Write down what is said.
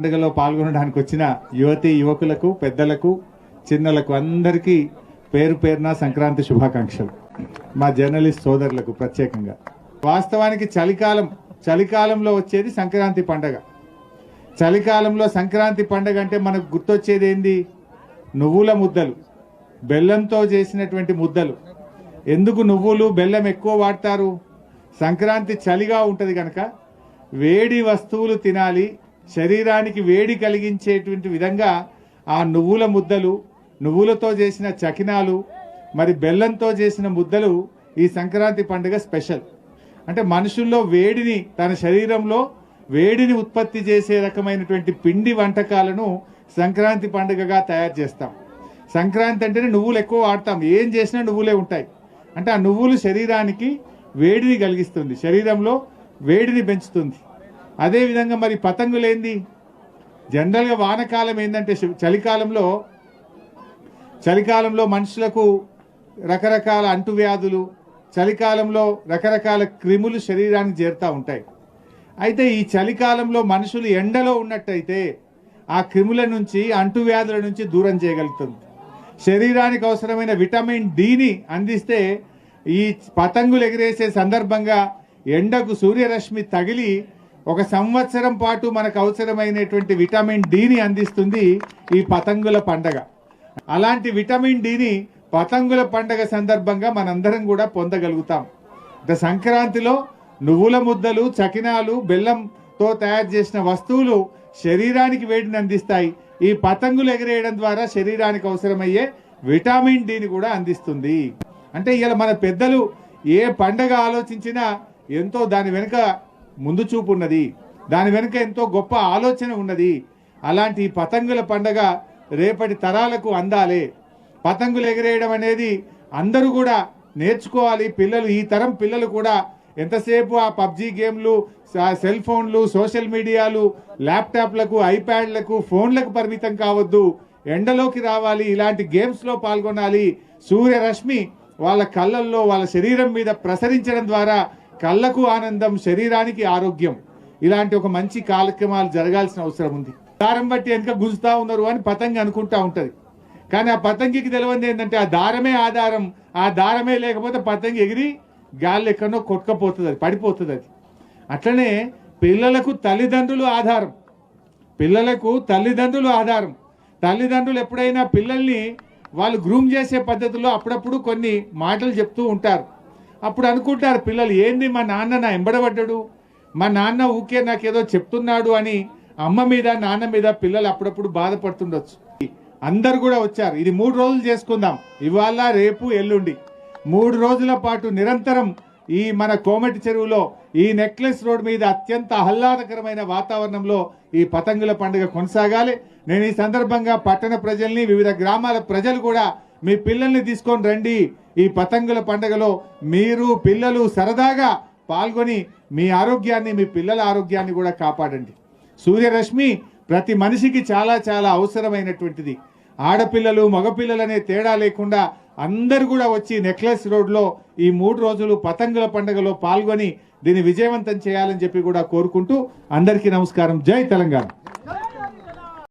పండుగలో పాల్గొనడానికి వచ్చిన యువతి యువకులకు పెద్దలకు చిన్నలకు అందరికీ పేరు పేరున సంక్రాంతి శుభాకాంక్షలు. మా జర్నలిస్ట్ సోదరులకు ప్రత్యేకంగా. వాస్తవానికి చలికాలం చలికాలంలో వచ్చేది సంక్రాంతి పండగ. చలికాలంలో సంక్రాంతి పండగ అంటే మనకు గుర్తొచ్చేది ఏంది? నువ్వుల ముద్దలు. బెల్లంతో చేసినటువంటి ముద్దలు. ఎందుకు నువ్వులు బెల్లం ఎక్కువ వాడతారు? సంక్రాంతి చలిగా ఉంటుంది కనుక వేడి వస్తువులు తినాలి శరీరానికి వేడి కలిగించేటువంటి విధంగా ఆ నువ్వుల ముద్దలు నువ్వులతో చేసిన చకినాలు మరి బెల్లంతో చేసిన ముద్దలు ఈ సంక్రాంతి పండుగ స్పెషల్. అంటే మనుషుల్లో వేడిని తన శరీరంలో వేడిని ఉత్పత్తి చేసే రకమైనటువంటి పిండి వంటకాలను సంక్రాంతి పండుగగా తయారు చేస్తాం. సంక్రాంతి అంటేనే నువ్వులు ఎక్కువ వాడతాం. ఏం చేసినా నువ్వులే ఉంటాయి. అంటే ఆ నువ్వులు శరీరానికి వేడిని కలిగిస్తుంది. శరీరంలో వేడిని పెంచుతుంది. అదేవిధంగా మరి పతంగులేంది? జనరల్గా వానకాలం ఏంటంటే చలికాలంలో చలికాలంలో మనుషులకు రకరకాల అంటువ్యాధులు చలికాలంలో రకరకాల క్రిములు శరీరానికి చేరుతూ ఉంటాయి. అయితే ఈ చలికాలంలో మనుషులు ఎండలో ఉన్నట్టయితే ఆ క్రిముల నుంచి అంటువ్యాధుల నుంచి దూరం చేయగలుగుతుంది. శరీరానికి అవసరమైన విటమిన్ డిని అందిస్తే ఈ పతంగులు ఎగిరేసే సందర్భంగా ఎండకు సూర్యరశ్మి తగిలి ఒక సంవత్సరం పాటు మనకు అవసరమైనటువంటి విటమిన్ డిని అందిస్తుంది ఈ పతంగుల పండగ. అలాంటి విటమిన్ డిని పతంగుల పండగ సందర్భంగా మనందరం కూడా పొందగలుగుతాం. ద సంక్రాంతిలో నువ్వుల ముద్దలు చకినాలు బెల్లంతో తయారు చేసిన వస్తువులు శరీరానికి వేడిని అందిస్తాయి ఈ పతంగులు ఎగిరేయడం ద్వారా శరీరానికి అవసరమయ్యే విటమిన్ డిని కూడా అందిస్తుంది. అంటే ఇలా మన పెద్దలు ఏ పండగ ఆలోచించినా ఎంతో దాని వెనుక ముందు చూపు ఉన్నది. దాని వెనుక ఎంతో గొప్ప ఆలోచన ఉన్నది. అలాంటి ఈ పతంగుల పండగ రేపటి తరాలకు అందాలే. పతంగులు ఎగిరేయడం అనేది అందరూ కూడా నేర్చుకోవాలి. పిల్లలు ఈ తరం పిల్లలు కూడా ఎంతసేపు ఆ పబ్జి గేమ్లు సెల్ ఫోన్లు సోషల్ మీడియాలు ల్యాప్టాప్లకు ఐప్యాడ్లకు ఫోన్లకు పరిమితం కావద్దు. ఎండలోకి రావాలి. ఇలాంటి గేమ్స్లో పాల్గొనాలి. సూర్యరశ్మి వాళ్ళ కళ్ళల్లో వాళ్ళ శరీరం మీద ప్రసరించడం ద్వారా కళ్ళకు ఆనందం శరీరానికి ఆరోగ్యం. ఇలాంటి ఒక మంచి కార్యక్రమాలు జరగాల్సిన అవసరం ఉంది. దారం బట్టి వెనుక గుంజుతా ఉన్నారు అని పతంగి అనుకుంటా ఉంటుంది. కానీ ఆ పతంగికి తెలియంది ఏంటంటే ఆ దారమే ఆధారం. ఆ దారమే లేకపోతే పతంగి ఎగిరి గాలి ఎక్కడో కొట్టుకపోతుంది అది పడిపోతుంది అది. అట్లనే పిల్లలకు తల్లిదండ్రులు ఆధారం. పిల్లలకు తల్లిదండ్రులు ఆధారం. తల్లిదండ్రులు ఎప్పుడైనా పిల్లల్ని వాళ్ళు గ్రూమ్ చేసే పద్ధతిలో అప్పుడప్పుడు కొన్ని మాటలు చెప్తూ ఉంటారు. అప్పుడు అనుకుంటారు పిల్లలు ఏంది మా నాన్న నా ఎంబడబడ్డాడు? మా నాన్న ఊకే నాకేదో చెప్తున్నాడు అని అమ్మ మీద నాన్న మీద పిల్లలు అప్పుడప్పుడు బాధపడుతుండొచ్చు. అందరు కూడా వచ్చారు ఇది మూడు రోజులు చేసుకుందాం ఇవాళ రేపు ఎల్లుండి. మూడు రోజుల పాటు నిరంతరం ఈ మన కోమటి చెరువులో ఈ నెక్లెస్ రోడ్ మీద అత్యంత ఆహ్లాదకరమైన వాతావరణంలో ఈ పతంగుల పండుగ కొనసాగాలి. నేను ఈ సందర్భంగా పట్టణ ప్రజల్ని వివిధ గ్రామాల ప్రజలు కూడా మీ పిల్లల్ని తీసుకొని రండి. ఈ పతంగుల పండుగలో మీరు పిల్లలు సరదాగా పాల్గొని మీ ఆరోగ్యాన్ని మీ పిల్లల ఆరోగ్యాన్ని కూడా కాపాడండి. సూర్యరశ్మి ప్రతి మనిషికి చాలా చాలా అవసరమైనటువంటిది. ఆడపిల్లలు మగపిల్లలనే తేడా లేకుండా అందరు కూడా వచ్చి నెక్లెస్ రోడ్లో ఈ మూడు రోజులు పతంగుల పండుగలో పాల్గొని దీన్ని విజయవంతం చేయాలని చెప్పి కూడా కోరుకుంటూ అందరికీ నమస్కారం. జై తెలంగాణ.